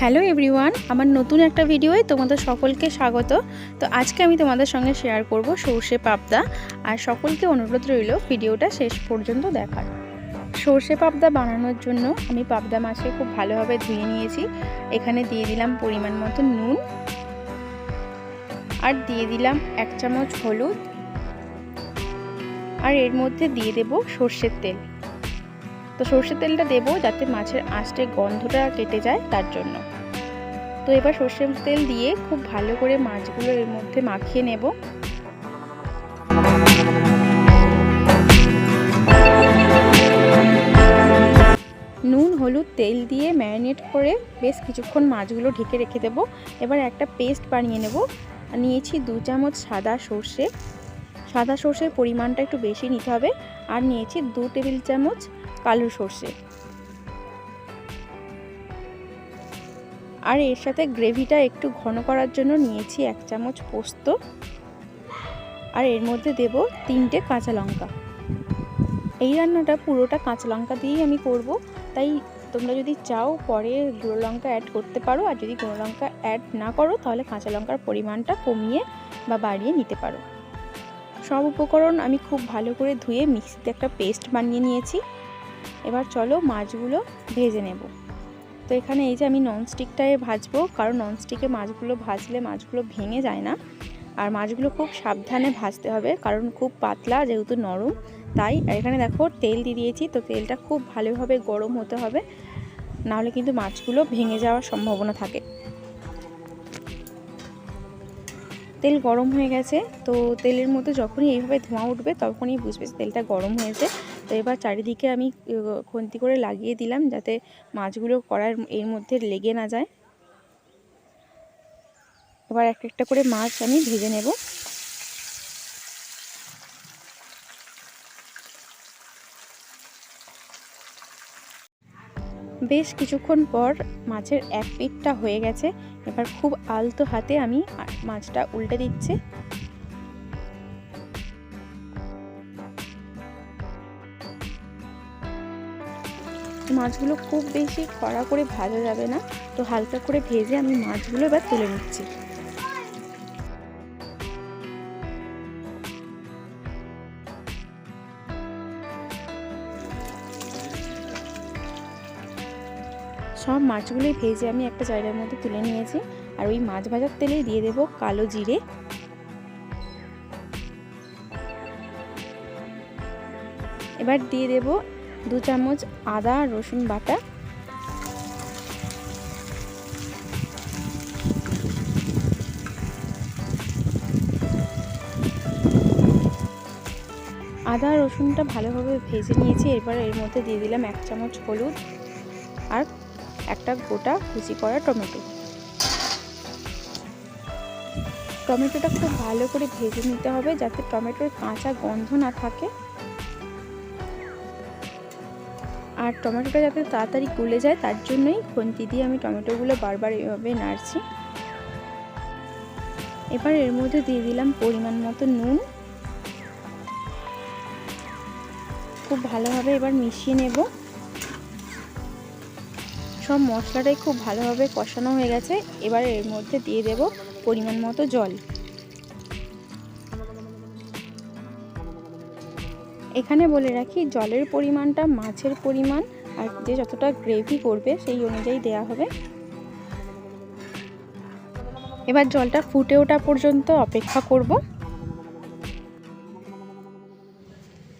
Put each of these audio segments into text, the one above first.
Hello everyone, আমার নতুন একটা ভিডিওয়ে তোমাদের সকলকে স্বাগত। তো আজকে আমি তোমাদের সঙ্গে শেয়ার করব সর্ষে পাবদা, আর সকলকে অনুরোধ রইল ভিডিওটা শেষ পর্যন্ত দেখার। সর্ষে পাবদা বানানোর জন্য আমি পাবদা মাছকে খুব ভালোভাবে ধুয়ে নিয়েছি। এখানে দিয়ে দিলাম পরিমাণ মতো নুন। আর দিয়ে দিলাম এক চামচ হলুদ। আর এর মধ্যে দিয়ে দেব সর্ষের তেল। তো সর্ষের তেলটা দেবো যাতে মাছের আঁচটে গন্ধটা কেটে যায় তার জন্য। তো এবার সর্ষের তেল দিয়ে খুব ভালো করে মাছগুলো এর মধ্যে মাখিয়ে নেব। নুন, হলুদ, তেল দিয়ে ম্যারিনেট করে বেশ কিছুক্ষণ মাছগুলো ঢেকে রেখে দেবো। এবার একটা পেস্ট বানিয়ে নেব। নিয়েছি দু চামচ সাদা সর্ষে। সাদা সর্ষের পরিমাণটা একটু বেশি নিতে হবে। আর নিয়েছি দু টেবিল চামচ কালো সর্ষে। আর এর সাথে গ্রেভিটা একটু ঘন করার জন্য নিয়েছি এক চামচ পোস্ত। আর এর মধ্যে দেব তিনটে কাঁচা লঙ্কা। এই রান্নাটা পুরোটা কাঁচা লঙ্কা দিয়েই আমি করব। তাই তোমরা যদি চাও পরে গুঁড়ো লঙ্কা অ্যাড করতে পারো, আর যদি গুঁড়ো লঙ্কা অ্যাড না করো, তাহলে কাঁচা লঙ্কার পরিমাণটা কমিয়ে বা বাড়িয়ে নিতে পারো। সব উপকরণ আমি খুব ভালো করে ধুয়ে মিক্সিতে একটা পেস্ট বানিয়ে নিয়েছি। এবার চলো মাছগুলো ভেজে নেব। তো এখানে এই যে আমি ননস্টিকটায় ভাজবো, কারণ ননস্টিকে মাছগুলো ভাজলে মাছগুলো ভেঙে যায় না। আর মাছগুলো খুব সাবধানে ভাজতে হবে, কারণ খুব পাতলা যেহেতু নরম, তাই এখানে দেখো তেল দিয়ে দিয়েছি, তো তেলটা খুব ভালোভাবে গরম হতে হবে। নাহলে কিন্তু মাছগুলো ভেঙে যাওয়ার সম্ভাবনা থাকে। তেল গরম হয়ে গেছে, তো তেলের মধ্যে যখনই এইভাবে ধোঁয়া উঠবে তখনই বুঝবে তেলটা গরম হয়েছে। তো এবার চারিদিকে আমি খন্তি করে লাগিয়ে দিলাম যাতে মাছগুলো করার এর মধ্যে লেগে না যায়। এবার এক একটা করে মাছ আমি ভেজে নেব। বেশ কিছুক্ষণ পর মাছের এক পিঠটা হয়ে গেছে। এবার খুব আলতো হাতে আমি মাছটা উল্টে দিচ্ছি। মাছগুলো খুব বেশি কড়া করে ভাজা যাবে না। তো হালকা করে ভেজে আমি মাছগুলো এবার তুলে নিচ্ছি। সব মাছগুলোই ভেজে আমি একটা জায়গার মধ্যে তুলে নিয়েছি। আর ওই মাছ ভাজার তেলেই দিয়ে দেব কালো জিরে। এবার দিয়ে দেব দু চামচ আদা, রসুন বাটা। আদা, রসুনটা ভালোভাবে ভেজে নিয়েছি। এরপর এর মধ্যে দিয়ে দিলাম এক চামচ হলুদ। আর একটা গোটা কুচি করা টমেটো। টমেটোটা খুব ভালো করে ভেজে নিতে হবে যাতে টমেটোর কাঁচা গন্ধ না থাকে। আর টমেটোটা যাতে তাড়াতাড়ি গলে যায়, তার জন্যই খন্তি দিয়ে আমি টমেটোগুলো বারবার এভাবে নাড়ছি। এবার এর মধ্যে দিয়ে দিলাম পরিমাণ মতো নুন। খুব ভালোভাবে এবার মিশিয়ে নেব। সব মশলাটাই খুব ভালোভাবে কষানো হয়ে গেছে। এবার এর মধ্যে দিয়ে দেব পরিমাণ মতো জল। এখানে বলে রাখি, জলের পরিমাণটা মাছের পরিমাণ আর যে যতটা গ্রেভি করবে সেই অনুযায়ী দেয়া হবে। এবার জলটা ফুটে ওঠা পর্যন্ত অপেক্ষা করব।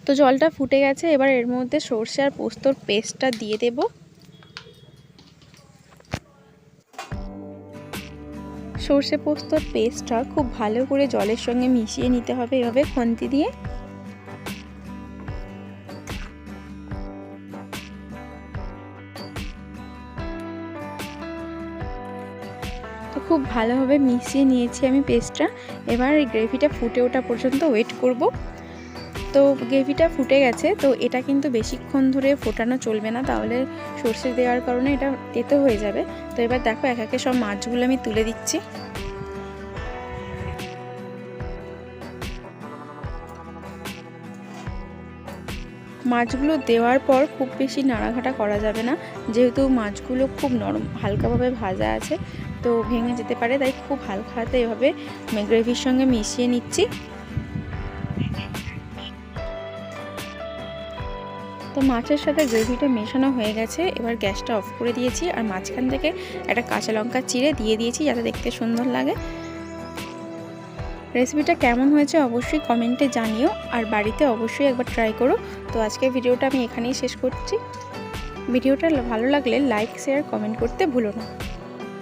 তো জলটা ফুটে গেছে, এবার এর মধ্যে সর্ষে আর পোস্তর পেস্টটা দিয়ে দেব। সর্ষে পোস্তর পেস্টটা খুব ভালো করে জলের সঙ্গে মিশিয়ে নিতে হবে এভাবে খন্তি দিয়ে। তো খুব ভালোভাবে মিশিয়ে নিয়েছি আমি পেস্টটা। এবার এই গ্রেভিটা ফুটে ওঠা পর্যন্ত ওয়েট করব। তো গ্রেভিটা ফুটে গেছে, তো এটা কিন্তু বেশিক্ষণ ধরে ফোটানো চলবে না, তাহলে সর্ষে দেওয়ার কারণে এটা তেতো হয়ে যাবে। তো এবার দেখো এক একে সব মাছগুলো আমি তুলে দিচ্ছি। মাছগুলো দেওয়ার পর খুব বেশি নাড়াঘাটা করা যাবে না, যেহেতু মাছগুলো খুব নরম, হালকাভাবে ভাজা আছে, তো ভেঙে যেতে পারে, তাই খুব হালকা হাতে এভাবে গ্রেভির সঙ্গে মিশিয়ে নিচ্ছি। তো মাছের সাথে গ্রেভিটা মেশানো হয়ে গেছে। এবার গ্যাসটা অফ করে দিয়েছি আর মাঝখান থেকে একটা কাঁচা লঙ্কা চিড়ে দিয়ে দিয়েছি যাতে দেখতে সুন্দর লাগে। রেসিপিটা কেমন হয়েছে অবশ্যই কমেন্টে জানিও আর বাড়িতে অবশ্যই একবার ট্রাই করো। তো আজকে ভিডিওটা আমি এখানেই শেষ করছি। ভিডিওটা ভালো লাগলে লাইক শেয়ার কমেন্ট করতে ভুলো না।